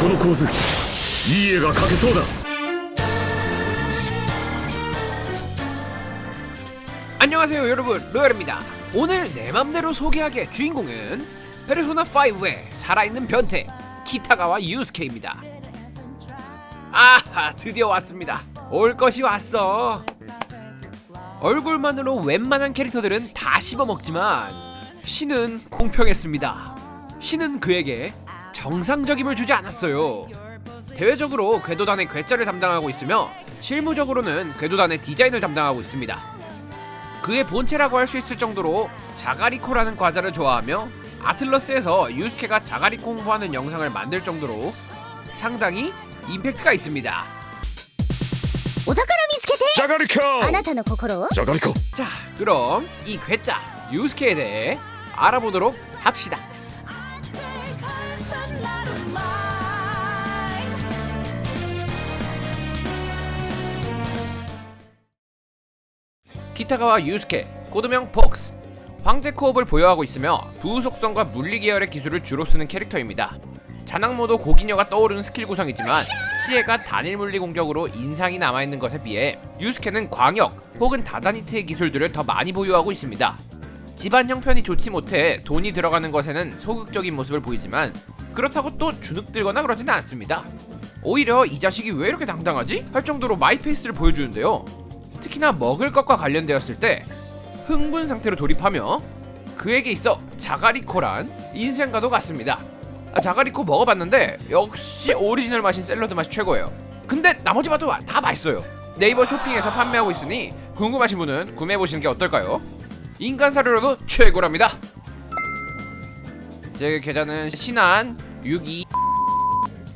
この構図いい絵が描けそうだ 안녕하세요 여러분 로열입니다 오늘 내 맘대로 소개하게 주인공은 페르소나 5의 살아있는 변태 키타가와 유스케입니다 아하 드디어 왔습니다 올 것이 왔어 얼굴만으로 웬만한 캐릭터들은 다 씹어먹지만 신은 공평했습니다 신은 그에게 정상적임을 주지 않았어요 대외적으로 궤도단의 궤자를 담당하고 있으며 실무적으로는 궤도단의 디자인을 담당하고 있습니다 그의 본체라고 할 수 있을 정도로 자가리코라는 과자를 좋아하며 아틀러스에서 유스케가 자가리코 홍보하는 영상을 만들 정도로 상당히 임팩트가 있습니다. お宝見つけてじゃがりこあなたの心をじゃがりこ 자, 그럼 이 괴짜 유스케에 대해 알아보도록 합시다. 키타가와 유스케, 코드명 폭스 황제 코업을 보유하고 있으며 부속성과 물리 계열의 기술을 주로 쓰는 캐릭터입니다. 자낙모도 고기녀가 떠오르는 스킬 구성이지만 시에가 단일 물리 공격으로 인상이 남아있는 것에 비해 유스케는 광역 혹은 다다니트의 기술들을 더 많이 보유하고 있습니다. 집안 형편이 좋지 못해 돈이 들어가는 것에는 소극적인 모습을 보이지만 그렇다고 또 주눅들거나 그러지는 않습니다. 오히려 이 자식이 왜 이렇게 당당하지? 할 정도로 마이페이스를 보여주는데요. 특히나 먹을 것과 관련되었을 때 흥분 상태로 돌입하며 그에게 있어 자가리코란 인생과도 같습니다. 아, 자가리코 먹어봤는데 역시 오리지널 맛인 샐러드 맛이 최고예요. 근데 나머지 맛도 다 맛있어요. 네이버 쇼핑에서 판매하고 있으니 궁금하신 분은 구매해보시는 게 어떨까요? 인간 사료로도 최고랍니다. 제 계좌는 신한 62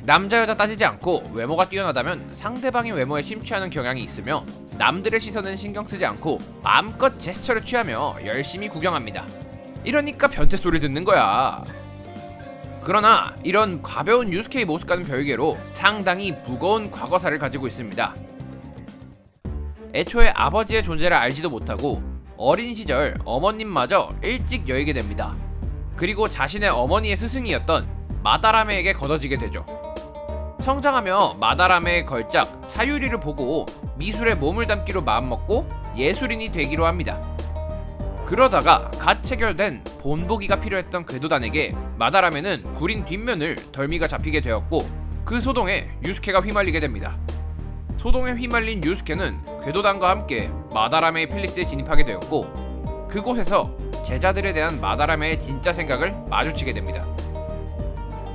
남자 여자 따지지 않고 외모가 뛰어나다면 상대방의 외모에 심취하는 경향이 있으며 남들의 시선은 신경 쓰지 않고 마음껏 제스처를 취하며 열심히 구경합니다. 이러니까 변태 소리 듣는 거야. 그러나 이런 가벼운 유스케의 모습과는 별개로 상당히 무거운 과거사를 가지고 있습니다. 애초에 아버지의 존재를 알지도 못하고 어린 시절 어머님마저 일찍 여의게 됩니다. 그리고 자신의 어머니의 스승이었던 마다라메에게 거둬지게 되죠. 성장하며 마다라메의 걸작 사유리를 보고 미술에 몸을 담기로 마음먹고 예술인이 되기로 합니다. 그러다가 갓 체결된 본보기가 필요했던 궤도단에게 마다라메는 구린 뒷면을 덜미가 잡히게 되었고 그 소동에 유스케가 휘말리게 됩니다. 소동에 휘말린 유스케는 궤도단과 함께 마다라메의 팰리스에 진입하게 되었고 그곳에서 제자들에 대한 마다라메의 진짜 생각을 마주치게 됩니다.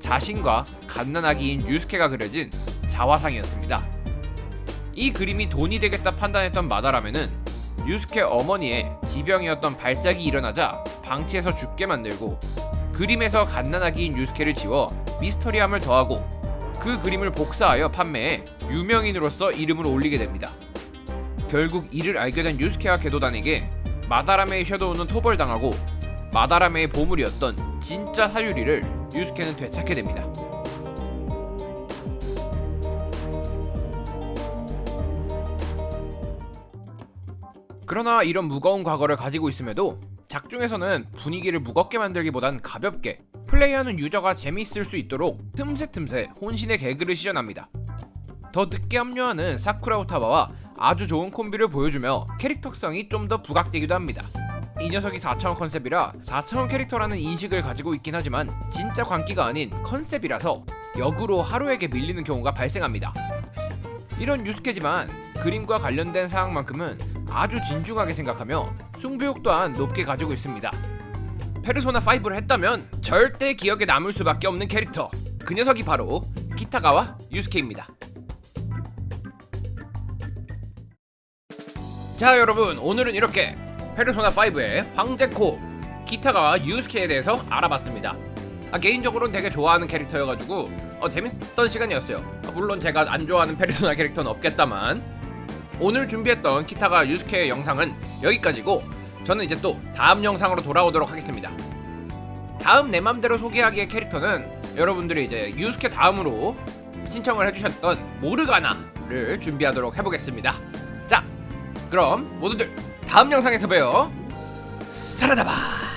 자신과 갓난아기인 유스케가 그려진 자화상이었습니다. 이 그림이 돈이 되겠다 판단했던 마다라메는 유스케 어머니의 지병이었던 발작이 일어나자 방치해서 죽게 만들고 그림에서 갓난아기인 유스케를 지워 미스터리함을 더하고 그 그림을 복사하여 판매해 유명인으로서 이름을 올리게 됩니다. 결국 이를 알게 된 유스케와 궤도단에게 마다라메의 섀도우는 토벌당하고 마다라메의 보물이었던 진짜 사유리를 유스케는 되찾게 됩니다. 그러나 이런 무거운 과거를 가지고 있음에도 작중에서는 분위기를 무겁게 만들기보단 가볍게 플레이하는 유저가 재미있을 수 있도록 틈새 틈새 혼신의 개그를 시전합니다. 더 늦게 합류하는 사쿠라 우타바와 아주 좋은 콤비를 보여주며 캐릭터성이 좀 더 부각되기도 합니다. 이 녀석이 4차원 컨셉이라 4차원 캐릭터라는 인식을 가지고 있긴 하지만 진짜 광기가 아닌 컨셉이라서 역으로 하루에게 밀리는 경우가 발생합니다. 이런 유스케지만 그림과 관련된 사항만큼은 아주 진중하게 생각하며 승부욕 또한 높게 가지고 있습니다. 페르소나 5를 했다면 절대 기억에 남을 수밖에 없는 캐릭터. 그 녀석이 바로 키타가와 유스케입니다. 자 여러분 오늘은 이렇게 페르소나 5의 황제코 기타가와 유스케에 대해서 알아봤습니다. 아, 개인적으로는 되게 좋아하는 캐릭터여가지고 어, 재밌던 시간이었어요. 아, 물론 제가 안 좋아하는 페르소나 캐릭터는 없겠다만 오늘 준비했던 키타가 유스케의 영상은 여기까지고 저는 이제 또 다음 영상으로 돌아오도록 하겠습니다. 다음 내 맘대로 소개하기의 캐릭터는 여러분들이 이제 유스케 다음으로 신청을 해주셨던 모르가나를 준비하도록 해보겠습니다. 자, 그럼 모두들 다음 영상에서 봬요. 사라다바.